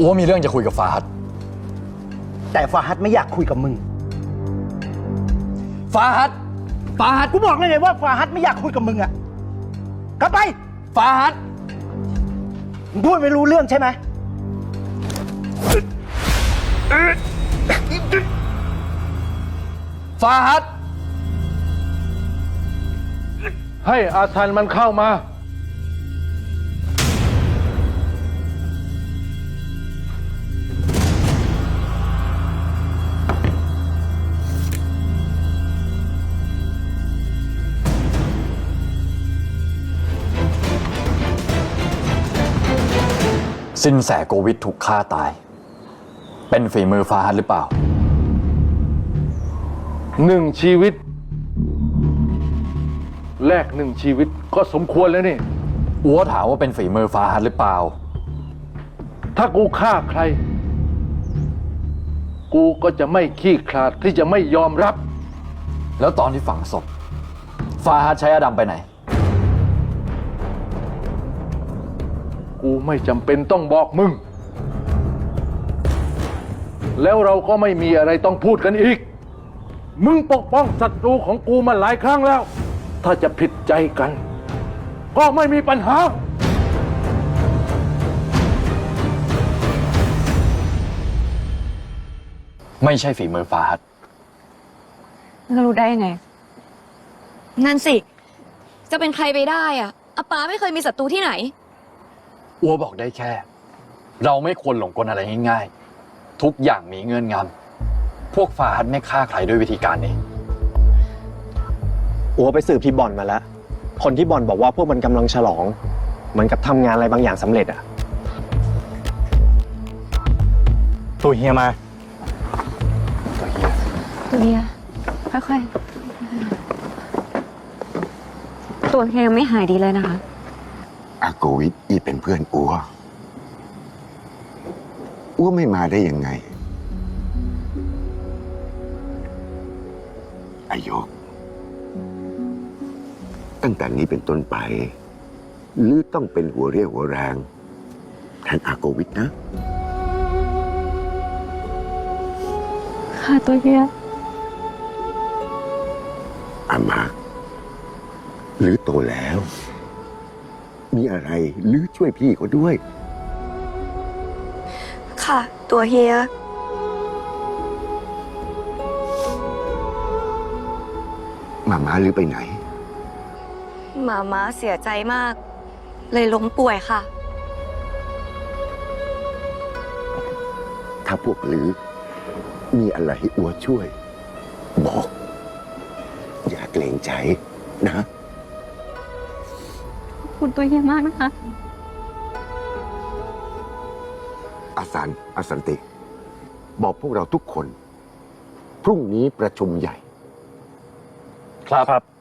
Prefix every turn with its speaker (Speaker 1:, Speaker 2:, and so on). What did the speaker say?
Speaker 1: อัวมีเรื่องจะคุยกับฟาฮัด
Speaker 2: แต่ฟาฮัดไม่อยากคุยกับมึง
Speaker 1: ฟาฮัดฟาฮัด
Speaker 2: กูบอกเลยไงว่าฟาฮัดไม่อยากคุยกับมึงอะกลับไป
Speaker 1: ฟาฮัด
Speaker 2: มึงพูดไม่รู้เรื่องใช่ไหม
Speaker 1: ฟาฮัด
Speaker 3: ให้อาซันมันเข้ามา
Speaker 1: สินแสโกวิทถูกฆ่าตาย เป็นฝีมือฟาฮัดหรือเปล่า
Speaker 3: หนึ่งชีวิต แลกหนึ่งชีวิตก็สมควรแล้วนี่
Speaker 1: อัวถามว่าเป็นฝีมือฟาฮัดหรือเปล่า
Speaker 3: ถ้ากูฆ่าใคร กูก็จะไม่ขี้คลาดที่จะไม่ยอมรับ
Speaker 1: แล้วตอนที่ฝังศพฟาฮัดใช้อดัมไปไหน
Speaker 3: กูไม่จำเป็นต้องบอกมึง แล้วเราก็ไม่มีอะไรต้องพูดกันอีก มึงปกป้องศัตรูของกูมาหลายครั้งแล้ว ถ้าจะผิดใจกัน ก็ไม่มีปัญหา
Speaker 1: ไม่ใช่ฝีมือฟาฮัด
Speaker 4: เรารู้ได้ยังไง
Speaker 5: นั่นสิ จะเป็นใครไปได้อะอาป้าไม่เคยมีศัตรูที่ไหน
Speaker 1: อัวบอกได้แค่ เราไม่ควรหลงกลอะไรง่ายๆ ทุกอย่างมีเงื่อนงำพวกฟาฮัดไม่ฆ่าใครด้วยวิธีการนี้
Speaker 6: อัวไปสืบที่บ่อนมาแล้ว คนที่บ่อนบอกว่าพวกมันกำลังฉลอง เหมือนกับทำงานอะไรบางอย่างสำเร็จอะ
Speaker 2: ตัวเฮียมา
Speaker 4: ตัวเฮียค่อยๆ ตัวเฮียยังไม่หายดีเลยนะคะ
Speaker 7: อาโกวิทอีเป็นเพื่อนอัวอัวไม่มาได้ยังไงอายก ตั้งแต่นี้เป็นต้นไปลือต้องเป็นหัวเรี่ยวหัวแรงแทนอาโกวิทนะ
Speaker 4: ค่ะตัวเฮีย
Speaker 7: อามาลือโตแล้ว มีอะไรลือช่วยพี่เขาด้วย
Speaker 5: ค่ะ ตัวเฮีย
Speaker 7: มามาลือไปไหน
Speaker 5: หมาม้าเสียใจมาก เลยล้มป่วยค่ะ
Speaker 7: ถ้าพวกลือ มีอะไรให้อัวช่วย บอก อย่าเกรงใจนะ
Speaker 4: ขอบ คุณตัวเฮียมากนะคะ
Speaker 7: อาสันอาสันติ บอกพวกเราทุกคน พรุ่งนี้ประชุมใหญ่
Speaker 1: ครับ